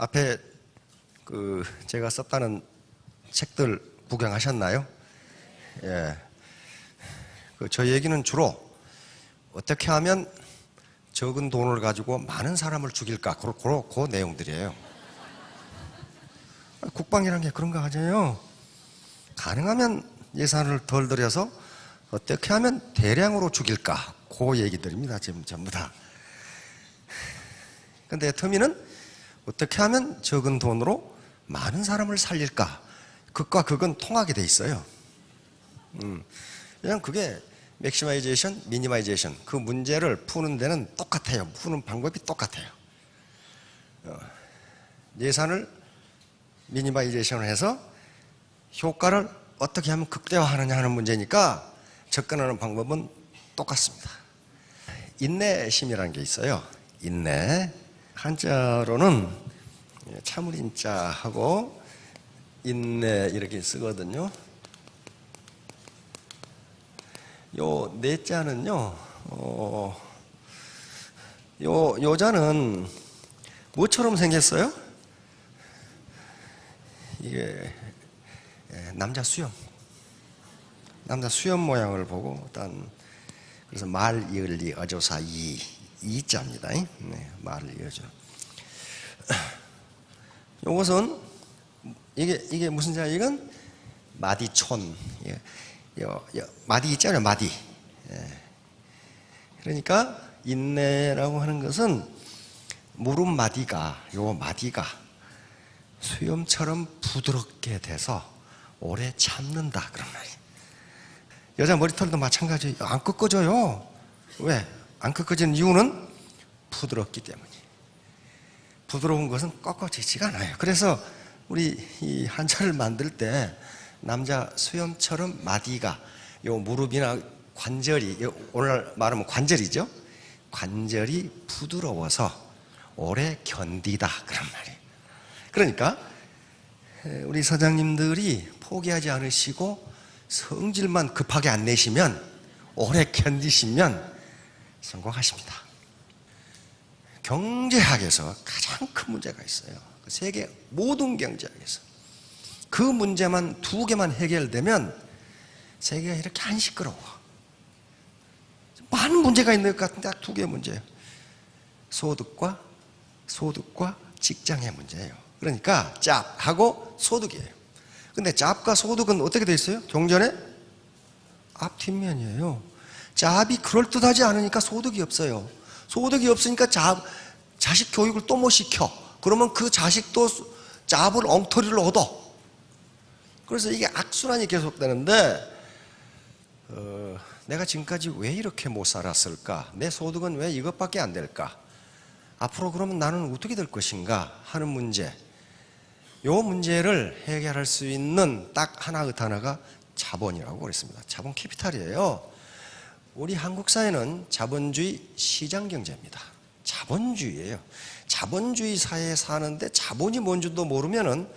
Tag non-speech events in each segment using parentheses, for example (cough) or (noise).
앞에 그 제가 썼다는 책들 구경하셨나요? 예. 그저 얘기는 주로 어떻게 하면 적은 돈을 가지고 많은 사람을 죽일까 그런 그, 그 내용들이에요. 국방이라는 게 그런 거 아니에요. 가능하면 예산을 덜 들여서 어떻게 하면 대량으로 죽일까 그 얘기들입니다. 지금 전부 다. 근데 터미는 어떻게 하면 적은 돈으로 많은 사람을 살릴까? 극과 극은 통하게 돼 있어요. 음, 그냥 그게 맥시마이제이션, 미니마이제이션 그 문제를 푸는 데는 똑같아요. 푸는 방법이 똑같아요. 어, 예산을 미니마이제이션을 해서 효과를 어떻게 하면 극대화하느냐 하는 문제니까 접근하는 방법은 똑같습니다. 인내심이라는 게 있어요. 인내. 한자로는 참을인자하고 인내 이렇게 쓰거든요. 요 내자는요, 어, 요 요자는 뭐처럼 생겼어요? 이게 예, 남자 수염, 남자 수염 모양을 보고 일단 그래서 말 이을리 어조사 이 이자입니다. 네, 말을 이어줘. (clears throat) 요것은 이게 이게 무슨 자 이건 마디촌. 예, 요, 요, 마디 있잖아요, 마디. 예. 그러니까 인내라고 하는 것은 무릎 마디가 요 마디가 수염처럼 부드럽게 돼서 오래 참는다 그런 말이에요. 여자 머리털도 마찬가지예요. 안 꺾어져요. 왜? 안 꺾어지는 이유는 부드럽기 때문이에요. 부드러운 것은 꺾어지지가 않아요. 그래서 우리 이 한자를 만들 때 남자 수염처럼 마디가 요 무릎이나 관절이 요 오늘 말하면 관절이죠. 관절이 부드러워서 오래 견디다 그런 말이에요. 그러니까 우리 사장님들이 포기하지 않으시고 성질만 급하게 안 내시면 오래 견디시면 성공하십니다. 경제학에서 가장 큰 문제가 있어요. 세계 모든 경제학에서 그 문제만 두 개만 해결되면 세계가 이렇게 안 시끄러워. 많은 문제가 있는 것 같은데 딱 두 개의 문제예요. 소득과 소득과 직장의 문제예요. 그러니까 짭하고 소득이에요. 근데 짭과 소득은 어떻게 돼 있어요? 경전에 앞뒷면이에요. 짭이 그럴듯하지 않으니까 소득이 없어요. 소득이 없으니까 짭, 자식 교육을 또 못 시켜. 그러면 그 자식도 짭을 엉터리를 얻어. 그래서 이게 악순환이 계속되는데 어, 내가 지금까지 왜 이렇게 못 살았을까? 내 소득은 왜 이것밖에 안 될까? 앞으로 그러면 나는 어떻게 될 것인가 하는 문제. 요 문제를 해결할 수 있는 딱 하나의 단어가 자본이라고 그랬습니다. 자본 캐피탈이에요. 우리 한국 사회는 자본주의 시장 경제입니다. 자본주의예요. 자본주의 사회에 사는데 자본이 뭔지도 모르면은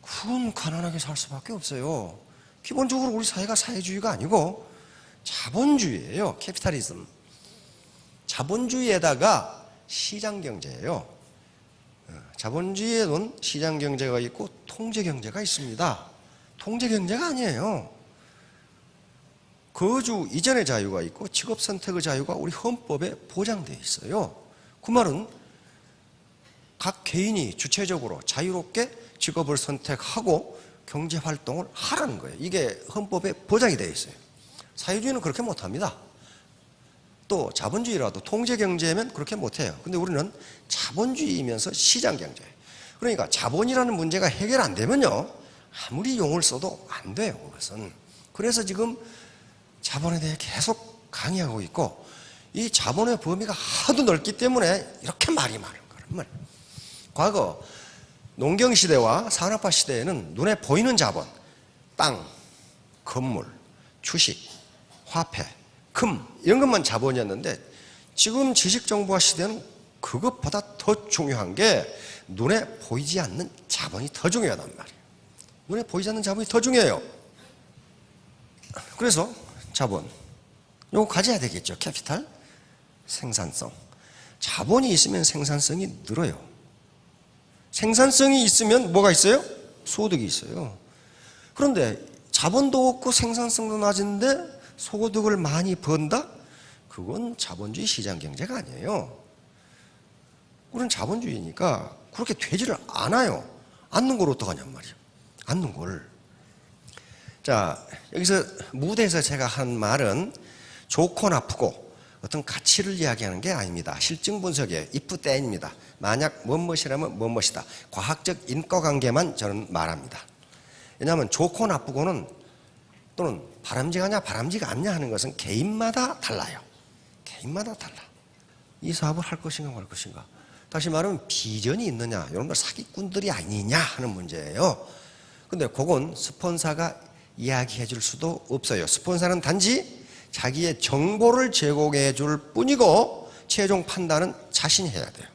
그건 가난하게 살 수밖에 없어요. 기본적으로 우리 사회가 사회주의가 아니고 자본주의예요. 캐피탈리즘. 자본주의에다가 시장 경제예요. 자본주의에는 시장 경제가 있고 통제 경제가 있습니다. 통제 경제가 아니에요. 거주 이전의 자유가 있고 직업 선택의 자유가 우리 헌법에 보장되어 있어요. 그 말은 각 개인이 주체적으로 자유롭게 직업을 선택하고 경제 활동을 하라는 거예요. 이게 헌법에 보장이 되어 있어요. 사회주의는 그렇게 못 합니다. 또 자본주의라도 통제 경제면 그렇게 못 해요. 근데 우리는 자본주의이면서 시장 경제. 그러니까 자본이라는 문제가 해결 안 되면요. 아무리 용을 써도 안 돼요. 그것은. 그래서 지금 자본에 대해 계속 강의하고 있고 이 자본의 범위가 하도 넓기 때문에 이렇게 말이 많은 말이에요. 과거 농경 시대와 산업화 시대에는 눈에 보이는 자본, 땅, 건물, 주식, 화폐, 금 이런 것만 자본이었는데 지금 지식 정보화 시대는 그것보다 더 중요한 게 눈에 보이지 않는 자본이 더 중요하단 말이에요. 눈에 보이지 않는 자본이 더 중요해요. 그래서 자본 요거 가져야 되겠죠. 캐피탈 생산성. 자본이 있으면 생산성이 늘어요. 생산성이 있으면 뭐가 있어요? 소득이 있어요. 그런데 자본도 없고 생산성도 낮은데 소득을 많이 번다? 그건 자본주의 시장 경제가 아니에요. 우리는 자본주의니까 그렇게 되지를 않아요. 않는 걸 어떡하냔 말이에요. 않는 걸. 자, 여기서 무대에서 제가 한 말은 좋고 나쁘고 어떤 가치를 이야기하는 게 아닙니다. 실증 분석이에요. if then입니다. 만약 무엇이라면 무엇이다. 과학적 인과 관계만 저는 말합니다. 왜냐하면 좋고 나쁘고는 또는 바람직하냐 바람직 않냐 하는 것은 개인마다 달라요. 개인마다 달라. 이 사업을 할 것인가 말 것인가. 다시 말하면 비전이 있느냐 여러분들 사기꾼들이 아니냐 하는 문제예요. 근데 그건 스폰서가 이야기해 줄 수도 없어요. 스폰서는 단지 자기의 정보를 제공해 줄 뿐이고 최종 판단은 자신이 해야 돼요.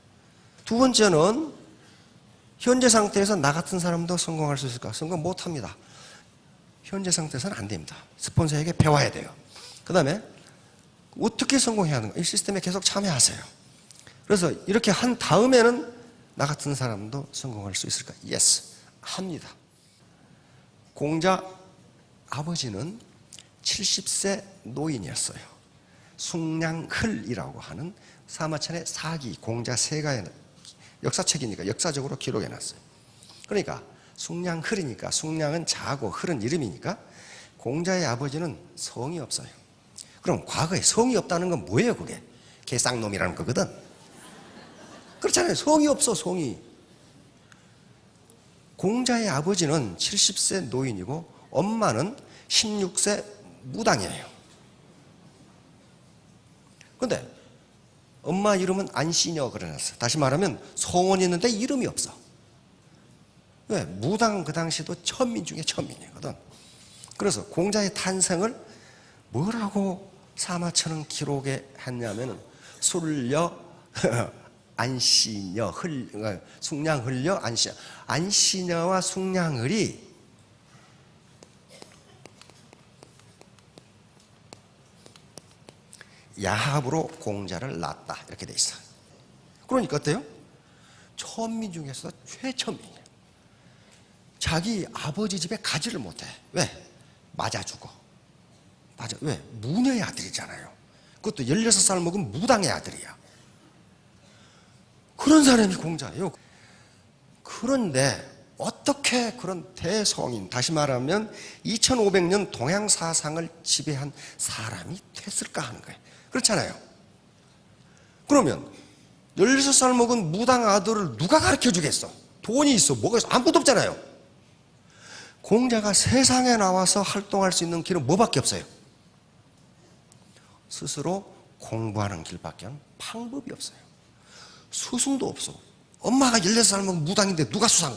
두 번째는 현재 상태에서 나 같은 사람도 성공할 수 있을까? 성공 못 합니다. 현재 상태에서는 안 됩니다. 스폰서에게 배워야 돼요. 그 다음에 어떻게 성공해야 하는가? 이 시스템에 계속 참여하세요. 그래서 이렇게 한 다음에는 나 같은 사람도 성공할 수 있을까? 예스. 합니다. 공자 아버지는 70세 노인이었어요. 숭량흘이라고 하는 사마천의 사기 공자 세가에 역사책이니까 역사적으로 기록해 놨어요. 그러니까 숭량흘이니까 숭량은 자고 흘은 이름이니까 공자의 아버지는 성이 없어요. 그럼 과거에 성이 없다는 건 뭐예요, 그게? 개쌍놈이라는 거거든. 그렇잖아요. 성이 없어, 성이. 공자의 아버지는 70세 노인이고 엄마는 16세 무당이에요. 근데 엄마 이름은 안씨녀 그래놨어. 다시 말하면 성원이 있는데 이름이 없어. 왜? 무당은 그 당시도 천민 중에 천민이거든. 그래서 공자의 탄생을 뭐라고 사마천은 기록에 했냐면은 술려 (laughs) 안씨녀 흘 그러니까 숭량흘려 안씨 안씨녀와 숭량흘이 야합으로 공자를 낳았다 이렇게 돼 있어. 그러니까 어때요? 천민 중에서 최천민이야. 자기 아버지 집에 가지를 못해. 왜? 맞아 죽어. 맞아. 왜? 무녀의 아들이잖아요. 그것도 16살 먹은 무당의 아들이야. 그런 사람이 공자예요. 그런데 어떻게 그런 대성인, 다시 말하면 2500년 동양 사상을 지배한 사람이 됐을까 하는 거예요. 그렇잖아요. 그러면 16살 먹은 무당 아들을 누가 가르쳐 주겠어? 돈이 있어, 뭐가 있어? 아무것도 없잖아요. 공자가 세상에 나와서 활동할 수 있는 길은 뭐밖에 없어요? 스스로 공부하는 길밖에 방법이 없어요. 스승도 없어. 엄마가 16살 먹은 무당인데 누가 수상,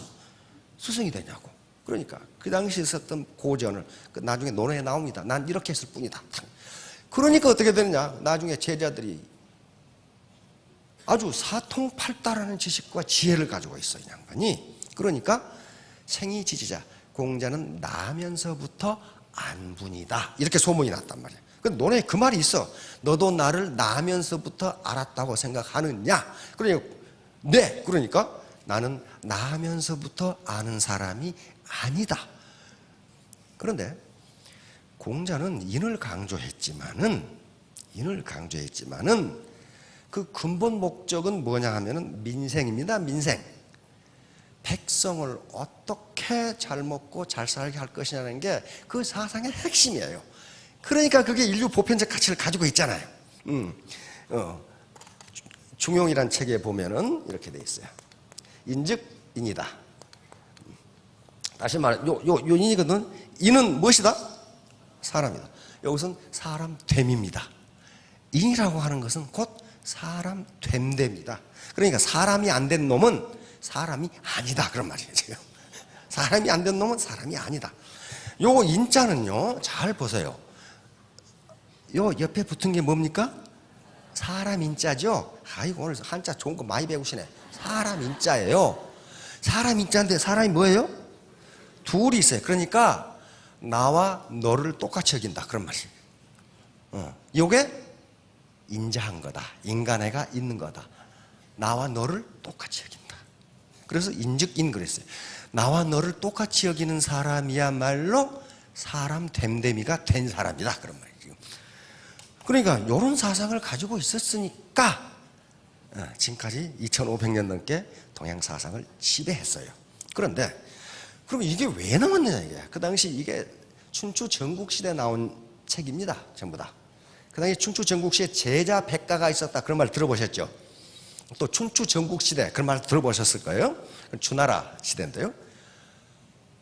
스승이 되냐고. 그러니까 그 당시 있었던 고전을 그 나중에 논어에 나옵니다. 난 이렇게 했을 뿐이다. 그러니까 어떻게 되느냐? 나중에 제자들이 아주 사통팔달하는 지식과 지혜를 가지고 있어, 이 양반이. 그러니까 생이 지지자, 공자는 나면서부터 안분이다. 이렇게 소문이 났단 말이야. 그 논에 그 말이 있어. 너도 나를 나면서부터 알았다고 생각하느냐? 그러니까, 네. 그러니까 나는 나면서부터 아는 사람이 아니다. 그런데 공자는 인을 강조했지만은 인을 강조했지만은 그 근본 목적은 뭐냐 하면은 민생입니다. 민생. 백성을 어떻게 잘 먹고 잘 살게 할 것이냐는 게 그 사상의 핵심이에요. 그러니까 그게 인류 보편적 가치를 가지고 있잖아요. 음, 어, 중용이란 책에 보면은 이렇게 돼 있어요. 인즉 인이다. 다시 말해, 요, 요, 요 인이거든. 인은 무엇이다? 사람이다. 여기서는 사람 됨입니다. 인이라고 하는 것은 곧 사람 됨됩니다. 그러니까 사람이 안 된 놈은 사람이 아니다. 그런 말이에요, 지금. (laughs) 사람이 안 된 놈은 사람이 아니다. 요 인자는요, 잘 보세요. 요 옆에 붙은 게 뭡니까? 사람 인자죠? 아이고, 오늘 한자 좋은 거 많이 배우시네. 사람 인자예요. 사람 인자인데 사람이 뭐예요? 둘이 있어요. 그러니까 나와 너를 똑같이 여긴다. 그런 말이에요. 어. 요게 인자한 거다. 인간애가 있는 거다. 나와 너를 똑같이 여긴다. 그래서 인즉인 그랬어요. 나와 너를 똑같이 여기는 사람이야말로 사람 됨됨이가 된 사람이다. 그런 말이죠. 그러니까 이런 사상을 가지고 있었으니까 어, 지금까지 2500년 넘게 동양 사상을 지배했어요. 그런데 그럼 이게 왜 나왔느냐 이게. 그 당시 이게 춘추 전국시대 나온 책입니다. 전부 다. 그 당시 춘추 전국시대 제자 백가가 있었다. 그런 말 들어보셨죠? 또 춘추 전국시대 그런 말 들어보셨을 거예요. 주나라 시대인데요.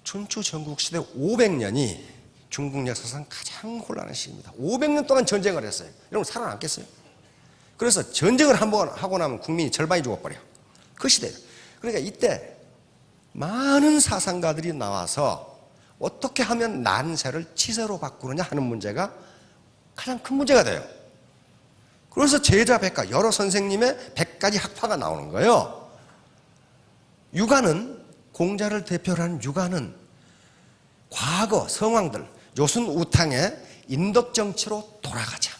춘추 전국시대 500년이 중국 역사상 가장 혼란한 시기입니다. 500년 동안 전쟁을 했어요. 여러분 살아남겠어요? 그래서 전쟁을 한 번 하고 나면 국민이 절반이 죽어버려. 그 시대예요. 그러니까 이때 많은 사상가들이 나와서 어떻게 하면 난세를 치세로 바꾸느냐 하는 문제가 가장 큰 문제가 돼요. 그래서 제자 백가, 여러 선생님의 백가지 학파가 나오는 거예요. 유가는, 공자를 대표로 하는 유가는 과거 성왕들, 요순 우탕의 인덕 정치로 돌아가자.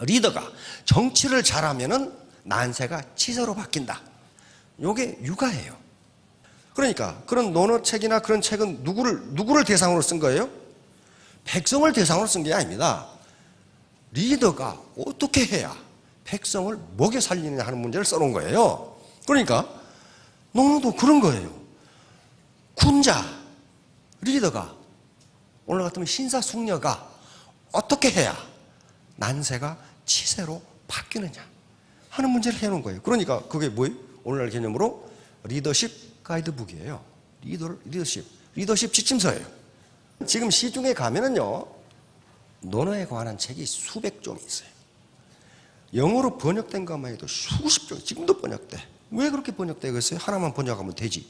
리더가 정치를 잘하면은 난세가 치세로 바뀐다. 요게 유가예요. 그러니까 그런 논어 책이나 그런 책은 누구를 누구를 대상으로 쓴 거예요? 백성을 대상으로 쓴 게 아닙니다. 리더가 어떻게 해야 백성을 먹여 살리느냐 하는 문제를 써놓은 거예요. 그러니까 논어도 그런 거예요. 군자 리더가 오늘 같으면 신사숙녀가 어떻게 해야 난세가 치세로 바뀌느냐 하는 문제를 해놓은 거예요. 그러니까 그게 뭐예요? 오늘날 개념으로 리더십 가이드북이에요. 리더, 리더십, 리더십 지침서예요. 지금 시중에 가면은요, 논어에 관한 책이 수백 종이 있어요. 영어로 번역된 것만 해도 수십 종, 지금도 번역돼. 왜 그렇게 번역되겠어요? 하나만 번역하면 되지.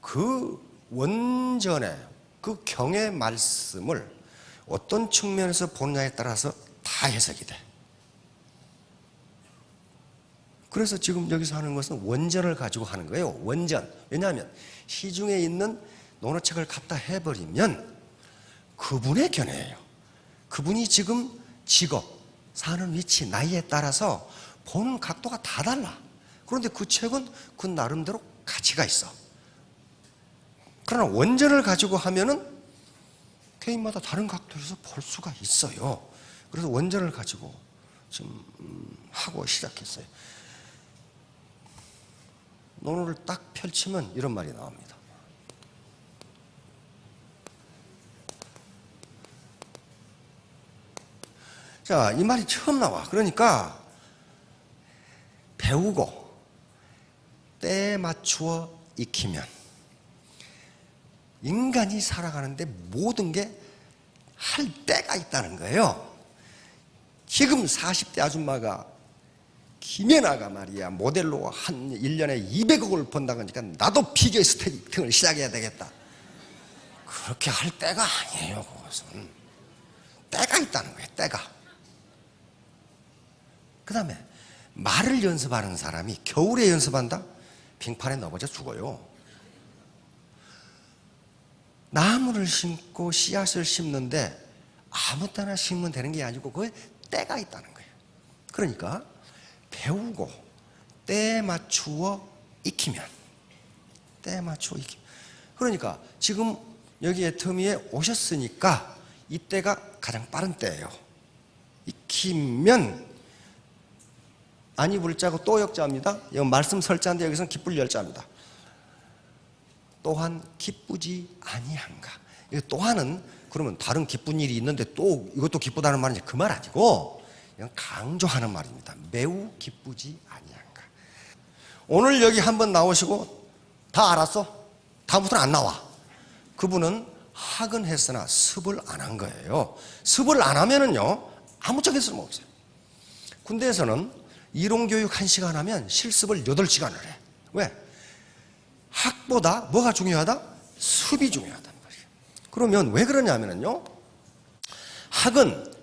그 원전의 그 경의 말씀을 어떤 측면에서 보느냐에 따라서 다 해석이 돼. 그래서 지금 여기서 하는 것은 원전을 가지고 하는 거예요. 원전. 왜냐하면 시중에 있는 논어책을 갖다 해버리면 그분의 견해예요. 그분이 지금 직업, 사는 위치, 나이에 따라서 보는 각도가 다 달라. 그런데 그 책은 그 나름대로 가치가 있어. 그러나 원전을 가지고 하면은 개인마다 다른 각도에서 볼 수가 있어요. 그래서 원전을 가지고 좀 음, 하고 시작했어요. 논어를 딱 펼치면 이런 말이 나옵니다. 자, 이 말이 처음 나와. 그러니까 배우고 때에 맞추어 익히면 인간이 살아가는데 모든 게 할 때가 있다는 거예요. 지금 40대 아줌마가 김연아가 말이야 모델로 한 1년에 200억을 번다고 하니까 나도 피겨 스케이팅을 시작해야 되겠다. 그렇게 할 때가 아니에요. 그것은. 때가 있다는 거예요. 때가. 그 다음에 말을 연습하는 사람이 겨울에 연습한다? 빙판에 넘어져 죽어요. 나무를 심고 씨앗을 심는데 아무 때나 심으면 되는 게 아니고 그에 때가 있다는 거예요. 그러니까 배우고 때에 맞추어 익히면 때에 맞추어 익히 그러니까 지금 여기 애터미에 오셨으니까 이때가 가장 빠른 때예요. 익히면 아니 불자고 또 역자입니다. 이건 말씀 설자인데 여기서는 기쁠 열자입니다. 또한 기쁘지 아니한가. 이 또한은 그러면 다른 기쁜 일이 있는데 또 이것도 기쁘다는 말은 그 말 아니고 이건 강조하는 말입니다. 매우 기쁘지 아니한가. 오늘 여기 한번 나오시고 다 알았어? 다음부터는 안 나와. 그분은 학은 했으나 습을 안 한 거예요. 습을 안 하면은요 아무짝에 쓸모없어요. 군대에서는 이론교육 1시간 하면 실습을 8시간을 해. 왜? 학보다 뭐가 중요하다? 습이 중요하다는 거예요. 그러면 왜 그러냐면요. 학은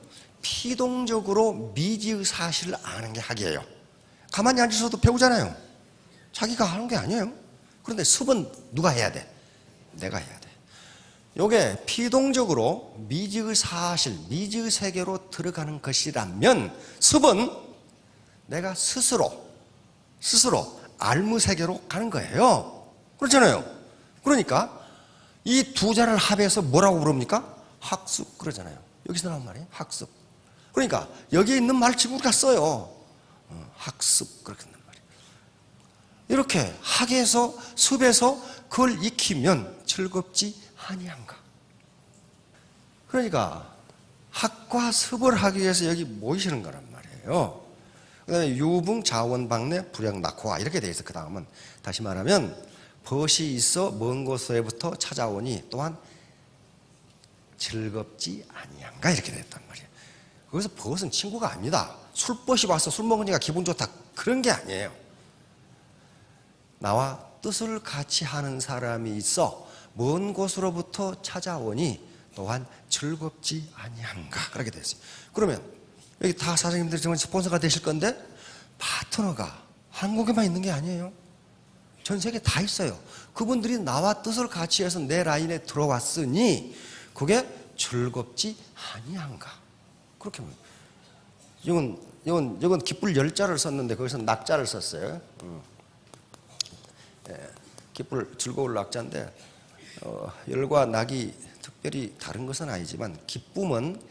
피동적으로 미지의 사실을 아는 게 학이에요. 가만히 앉아서도 배우잖아요. 자기가 하는 게 아니에요. 그런데 습은 누가 해야 돼? 내가 해야 돼. 요게 피동적으로 미지의 사실, 미지의 세계로 들어가는 것이라면 습은 내가 스스로, 스스로 알무 세계로 가는 거예요. 그렇잖아요. 그러니까 이 두 자를 합해서 뭐라고 부릅니까? 학습 그러잖아요. 여기서 나온 말이에요. 학습. 그러니까 여기에 있는 말 지금 우리가 써요. 어, 학습 그렇게 한단 말이에요. 이렇게 학에서 습에서 그걸 익히면 즐겁지 아니한가. 그러니까 학과 습을 하기 위해서 여기 모이시는 거란 말이에요. 그다음에 유붕 자원방내 불양 낙호와 이렇게 돼 있어. 그 다음은 다시 말하면 벗이 있어 먼 곳에부터 찾아오니 또한 즐겁지 아니한가 이렇게 됐단 말이에요. 거기서 벗은 친구가 아닙니다. 술벗이 와서 술 먹으니까 기분 좋다 그런 게 아니에요. 나와 뜻을 같이 하는 사람이 있어 먼 곳으로부터 찾아오니 또한 즐겁지 아니한가 그렇게 됐어요. 그러면 여기 다 사장님들이 정말 스폰서가 되실 건데 파트너가 한국에만 있는 게 아니에요. 전 세계 다 있어요. 그분들이 나와 뜻을 같이 해서 내 라인에 들어왔으니 그게 즐겁지 아니한가. 그렇게 보면 이건 이건 이건 기쁠 열자를 썼는데 거기서 낙자를 썼어요. 음. 예, 기쁠 즐거울 낙자인데 어, 열과 낙이 특별히 다른 것은 아니지만 기쁨은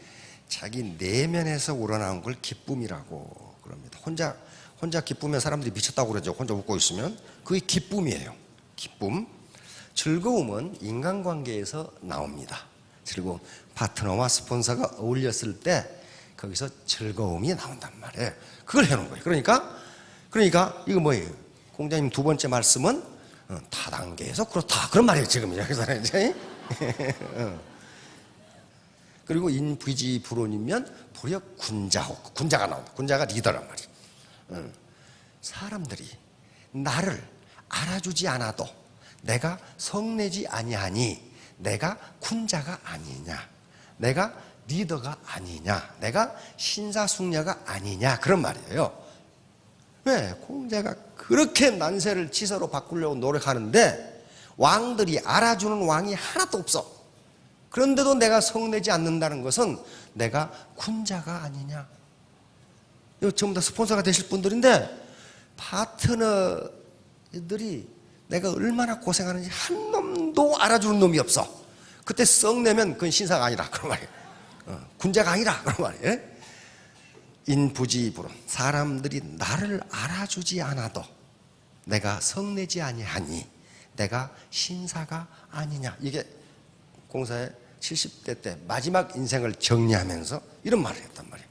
자기 내면에서 우러나온 걸 기쁨이라고 그럽니다. 혼자 혼자 기쁘면 사람들이 미쳤다고 그러죠. 혼자 웃고 있으면 그게 기쁨이에요. 기쁨. 즐거움은 인간관계에서 나옵니다. 즐거움. 파트너와 스폰서가 어울렸을 때 거기서 즐거움이 나온단 말이에요. 그걸 해놓은 거예요. 그러니까 그러니까 이거 뭐예요? 공자님 두 번째 말씀은 어, 다단계에서 그렇다 그런 말이에요. 지금 여기서는 이제. 어. 그리고 인부지 불온이면 도리어 군자호 군자가 나온다. 군자가 리더란 말이에요. 어. 사람들이 나를 알아주지 않아도 내가 성내지 아니하니 내가 군자가 아니냐 내가 리더가 아니냐 내가 신사숙녀가 아니냐 그런 말이에요 왜? 공자가 그렇게 난세를 치서로 바꾸려고 노력하는데 왕들이 알아주는 왕이 하나도 없어 그런데도 내가 성내지 않는다는 것은 내가 군자가 아니냐 이거 전부 다 스폰서가 되실 분들인데 파트너들이 내가 얼마나 고생하는지 한 놈도 알아주는 놈이 없어. 그때 썩 내면 그건 신사가 아니라 그런 말이에요. 어, 군자가 아니라 그런 말이에요. 인부지불은 사람들이 나를 알아주지 않아도 내가 성내지 아니하니 내가 신사가 아니냐 이게 공사의 70대 때 마지막 인생을 정리하면서 이런 말을 했단 말이에요.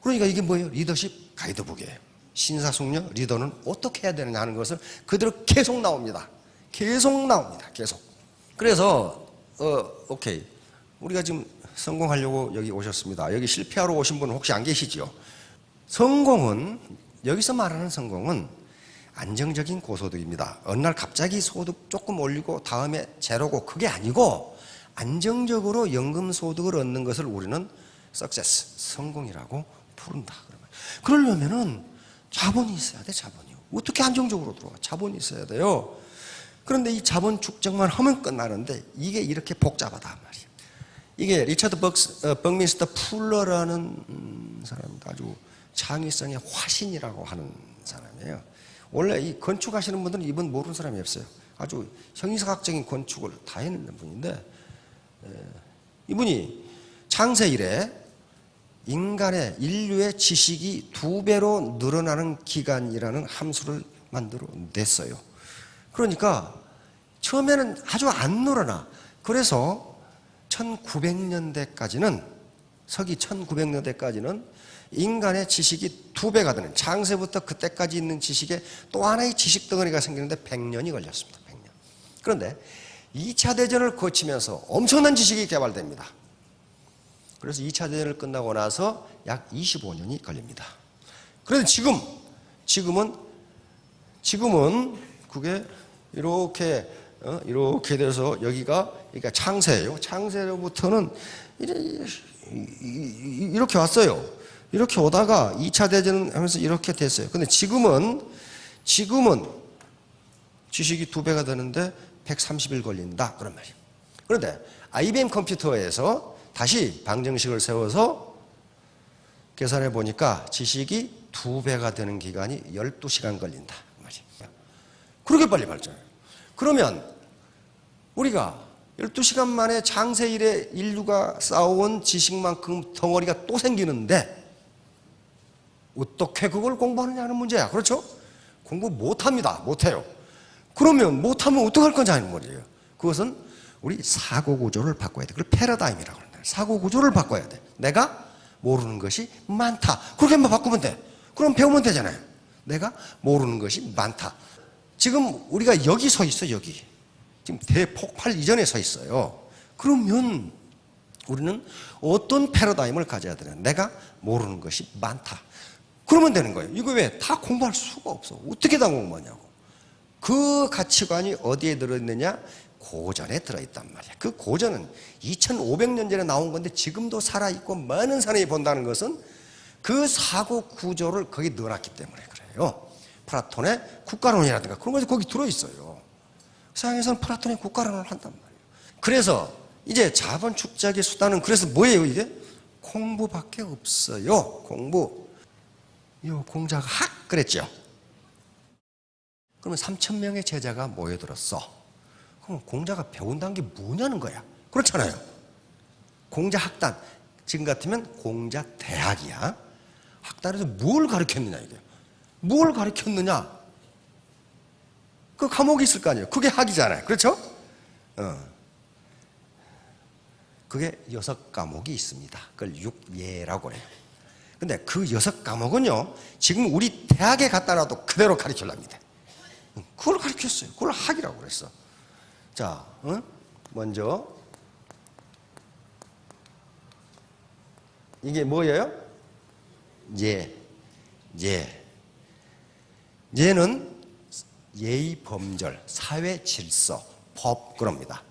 그러니까 이게 뭐예요? 리더십 가이드북이에요. 신사숙녀 리더는 어떻게 해야 되느냐 하는 것을 그대로 계속 나옵니다. 계속 나옵니다. 계속. 그래서 어 오케이 우리가 지금 성공하려고 여기 오셨습니다. 여기 실패하러 오신 분 혹시 안 계시죠? 성공은 여기서 말하는 성공은 안정적인 고소득입니다. 어느 날 갑자기 소득 조금 올리고 다음에 제로고 그게 아니고 안정적으로 연금 소득을 얻는 것을 우리는 석세스 성공이라고 부른다. 그러면 그러려면은 자본이 있어야 돼, 자본이. 어떻게 안정적으로 들어와? 자본이 있어야 돼요. 그런데 이 자본 축적만 하면 끝나는데 이게 이렇게 복잡하다 말이에요. 이게 리처드 벅스, 어, 벅미스터 풀러라는 음, 사람입니다. 아주 창의성의 화신이라고 하는 사람이에요. 원래 이 건축하시는 분들은 이분 모르는 사람이 없어요. 아주 형이사학적인 건축을 다 해내는 분인데 에, 이분이 창세 이래 인간의 인류의 지식이 두 배로 늘어나는 기간이라는 함수를 만들어 냈어요. 그러니까 처음에는 아주 안 늘어나. 그래서 1900년대까지는 서기 1900년대까지는 인간의 지식이 두 배가 되는 창세부터 그때까지 있는 지식에 또 하나의 지식 덩어리가 생기는데 100년이 걸렸습니다. 100년. 그런데 2차 대전을 거치면서 엄청난 지식이 개발됩니다. 그래서 2차 대전을 끝나고 나서 약 25년이 걸립니다. 그런데 지금, 지금은, 지금은 그게 이렇게, 어, 이렇게 돼서 여기가, 그러니까 창세예요. 창세로부터는 이렇게 왔어요. 이렇게 오다가 2차 대전 하면서 이렇게 됐어요. 근데 지금은, 지금은 지식이 두 배가 되는데 130일 걸린다. 그런 말이에요. 그런데 IBM 컴퓨터에서 다시 방정식을 세워서 계산해 보니까 지식이 두 배가 되는 기간이 12시간 걸린다. 그 그렇게 빨리 발전해요. 그러면 우리가 12시간 만에 장세 이래 인류가 쌓아온 지식만큼 덩어리가 또 생기는데 어떻게 그걸 공부하느냐는 문제야. 그렇죠? 공부 못합니다. 못해요. 그러면 못하면 어떡할 거냐 하는 말이에요. 그것은 우리 사고 구조를 바꿔야 돼. 그걸 패러다임이라고 그러는데 사고 구조를 바꿔야 돼. 내가 모르는 것이 많다. 그렇게만 바꾸면 돼. 그럼 배우면 되잖아요. 내가 모르는 것이 많다. 지금 우리가 여기 서 있어 여기. 지금 대폭발 이전에 서 있어요. 그러면 우리는 어떤 패러다임을 가져야 되냐? 내가 모르는 것이 많다. 그러면 되는 거예요. 이거 왜 다 공부할 수가 없어? 어떻게 다 공부하냐고. 그 가치관이 어디에 들어있느냐? 고전에 들어있단 말이야. 그 고전은 2500년 전에 나온 건데 지금도 살아있고 많은 사람이 본다는 것은 그 사고 구조를 거기 넣어놨기 때문에 그래요. 플라톤의 국가론이라든가 그런 것이 거기 들어있어요. 서양에서는 플라톤의 국가론을 한단 말이에요. 그래서 이제 자본 축적의 수단은 그래서 뭐예요 이게? 공부밖에 없어요. 공부. 이 공자가 학 그랬죠. 그러면 3천 명의 제자가 모여들었어. 그럼 공자가 배운다는 게 뭐냐는 거야. 그렇잖아요. 공자 학단. 지금 같으면 공자 대학이야. 학단에서 뭘 가르쳤느냐 이게. 뭘 가르쳤느냐? 그 과목이 있을 거 아니에요. 그게 학이잖아요. 그렇죠? 어. 그게 여섯 과목이 있습니다. 그걸 육예라고 그래요. 근데 그 여섯 과목은요, 지금 우리 대학에 갖다 놔도 그대로 가르치려합니다. 그걸 가르쳤어요. 그걸 학이라고 그랬어. 자, 어? 먼저, 이게 뭐예요? 예, 예. 예는 예의 범절, 사회 질서, 법 그럽니다.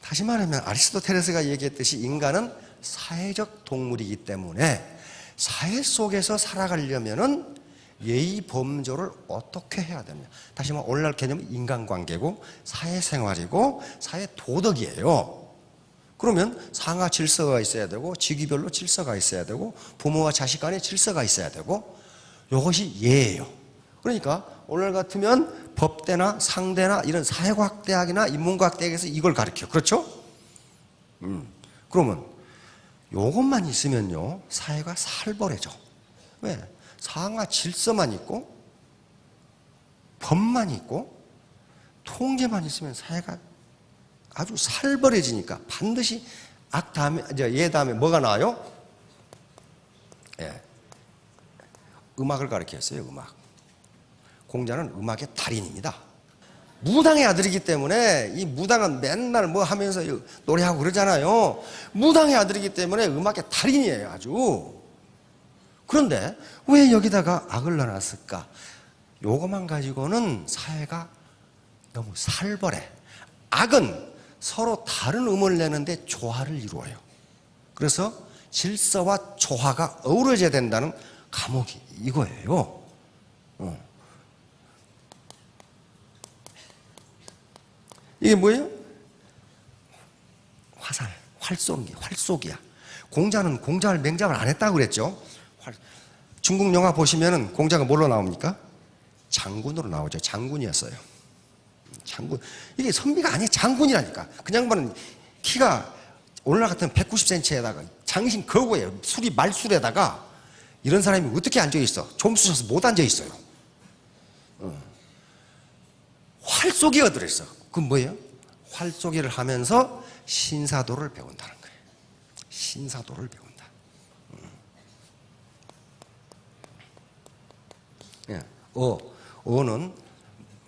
다시 말하면 아리스토텔레스가 얘기했듯이 인간은 사회적 동물이기 때문에 사회 속에서 살아가려면은 예의 범절을 어떻게 해야 되느냐. 다시 말해 오늘날 개념은 인간관계고 사회생활이고 사회 도덕이에요. 그러면 상하 질서가 있어야 되고 직위별로 질서가 있어야 되고 부모와 자식 간에 질서가 있어야 되고 이것이 예예요. 그러니까 오늘 같으면 법대나 상대나 이런 사회과학 대학이나 인문과학 대학에서 이걸 가르쳐. 그렇죠? 음. 그러면 요것만 있으면요. 사회가 살벌해져. 왜? 상하 질서만 있고 법만 있고 통제만 있으면 사회가 아주 살벌해지니까 반드시 악 다음에 이제 예 다음에 뭐가 나와요? 예. 음악을 가르쳤어요. 음악. 공자는 음악의 달인입니다. 무당의 아들이기 때문에 이 무당은 맨날 뭐 하면서 노래하고 그러잖아요. 무당의 아들이기 때문에 음악의 달인이에요. 아주. 그런데 왜 여기다가 악을 넣어놨을까? 요것만 가지고는 사회가 너무 살벌해. 악은 서로 다른 음을 내는데 조화를 이루어요. 그래서 질서와 조화가 어우러져야 된다는 감옥이 이거예요. 어. 이게 뭐예요? 화살, 활쏘기, 활쏘기야. 공자는 공자를 맹장을 안 했다고 그랬죠. 활- 중국 영화 보시면은 공자가 뭘로 나옵니까? 장군으로 나오죠. 장군이었어요. 장군. 이게 선비가 아니에요. 장군이라니까. 그냥 보는 키가 오늘날 같은 190cm에다가 장신 거구에 술이 말술에다가 이런 사람이 어떻게 앉아 있어? 좀 쑤셔서 못 앉아 있어요. 어. 활쏘기가 들어있어. 그건 뭐예요? 활쏘기를 하면서 신사도를 배운다는 거예요. 신사도를 배운다. 음. 예. 어, 어는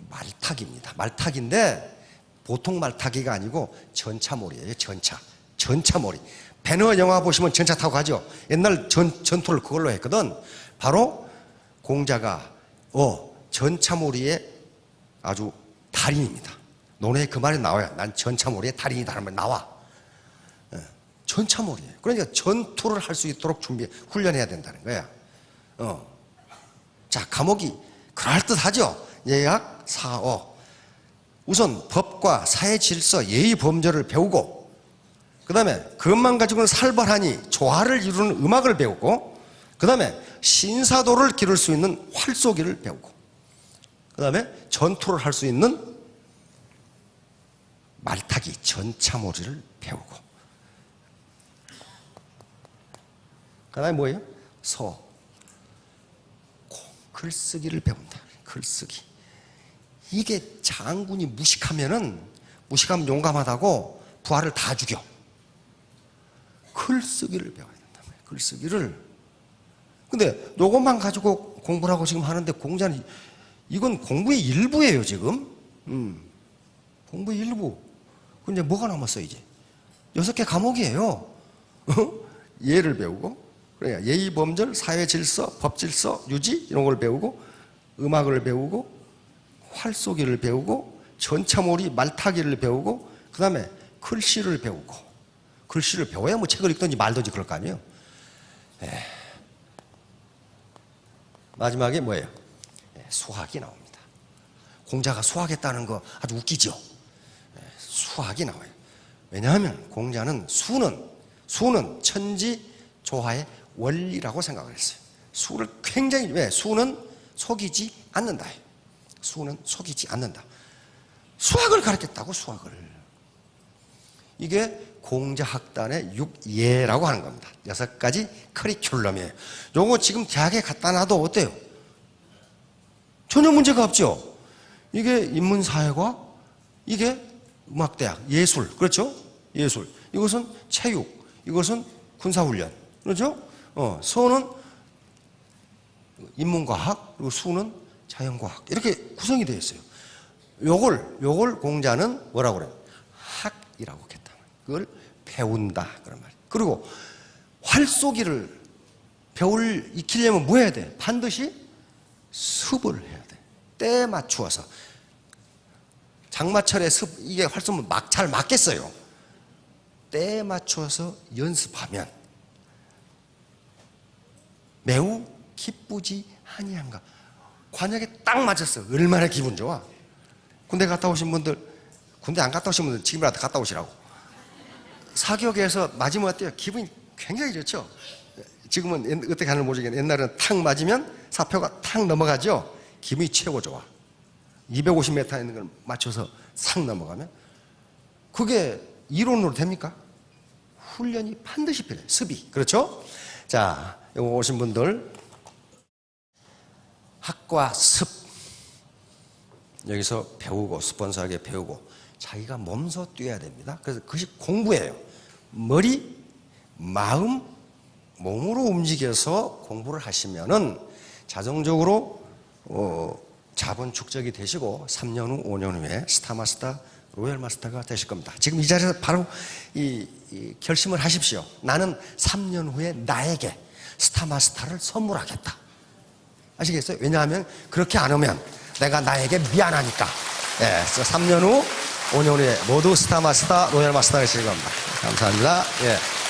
말타기입니다. 말타기인데 보통 말타기가 아니고 전차몰이에요. 전차. 전차몰이. 배너 영화 보시면 전차 타고 가죠. 옛날 전, 전투를 그걸로 했거든. 바로 공자가 어, 전차몰이의 아주 달인입니다. 논에 그 말이 나와요. 난 전차몰이의 달인이다라는 말 나와. 예, 전차몰이에요. 그러니까 전투를 할 수 있도록 준비, 훈련해야 된다는 거야. 어. 자, 과목이 그럴듯하죠? 예약, 사어. 우선 법과 사회 질서, 예의 범절을 배우고, 그 다음에 그것만 가지고는 살벌하니 조화를 이루는 음악을 배우고, 그 다음에 신사도를 기를 수 있는 활쏘기를 배우고, 그 다음에 전투를 할 수 있는 말타기, 전차몰이를 배우고. 그 다음에 뭐예요? 서. 고, 글쓰기를 배운다. 글쓰기. 이게 장군이 무식하면은, 무식하면 용감하다고 부하를 다 죽여. 글쓰기를 배워야 된다. 글쓰기를. 근데 요것만 가지고 공부를 하고 지금 하는데 공자는 이건 공부의 일부예요, 지금. 음. 공부의 일부. 근데 뭐가 남았어, 이제? 여섯 개 과목이에요. 어? 예를 배우고, 그러니까 예의 범절, 사회 질서, 법 질서, 유지, 이런 걸 배우고, 음악을 배우고, 활쏘기를 배우고, 전차몰이 말타기를 배우고, 그 다음에 글씨를 배우고, 글씨를 배워야 뭐 책을 읽든지 말든지 그럴 거 아니에요. 에. 마지막에 뭐예요? 예, 수학이 나옵니다. 공자가 수학했다는 거 아주 웃기죠? 예, 수학이 나와요. 왜냐하면 공자는 수는, 수는 천지 조화의 원리라고 생각을 했어요. 수를 굉장히, 왜? 수는 속이지 않는다. 수는 속이지 않는다. 수학을 가르쳤다고, 수학을. 이게 공자학단의 육예라고 하는 겁니다. 여섯 가지 커리큘럼이에요. 요거 지금 대학에 갖다 놔도 어때요? 전혀 문제가 없죠. 이게 인문사회과, 이게 음악대학, 예술, 그렇죠? 예술. 이것은 체육, 이것은 군사훈련, 그렇죠? 어, 서는 인문과학, 그리고 수는 자연과학. 이렇게 구성이 되어 있어요. 요걸, 요걸 공자는 뭐라고 그래요? 학이라고 했다. 그걸 배운다. 그런 말. 그리고 활쏘기를 배울, 익히려면 뭐 해야 돼? 반드시 습을 해야 돼. 때에 맞추어서. 장마철에 습, 이게 활쏘면 막잘 맞겠어요. 때에 맞추어서 연습하면 매우 기쁘지 아니한가. 관역에 딱 맞았어. 얼마나 기분 좋아. 군대 갔다 오신 분들, 군대 안 갔다 오신 분들 지금이라도 갔다 오시라고. 사격에서 맞으면 어때요? 기분이 굉장히 좋죠? 지금은 옛- 어떻게 하는지 모르겠는데 옛날에는 탁 맞으면 사표가 탁 넘어가죠? 기분이 최고 좋아. 250m 있는 걸 맞춰서 싹 넘어가면 그게 이론으로 됩니까? 훈련이 반드시 필요해요. 습이. 그렇죠? 자, 여기 오신 분들 학과 습 여기서 배우고 스폰서하게 배우고 자기가 몸소 뛰어야 됩니다. 그래서 그것이 공부예요. 머리, 마음, 몸으로 움직여서 공부를 하시면은 자동적으로 어, 자본 축적이 되시고 3년 후, 5년 후에 스타마스터, 로얄 마스터가 되실 겁니다. 지금 이 자리에서 바로 이, 이 결심을 하십시오. 나는 3년 후에 나에게 스타마스터를 선물하겠다. 아시겠어요? 왜냐하면 그렇게 안 오면 내가 나에게 미안하니까. 예, 그래서 3년 후, 5년 후에 모두 스타마스터, 로얄 마스터가 되실 겁니다. 감사합니다. 예.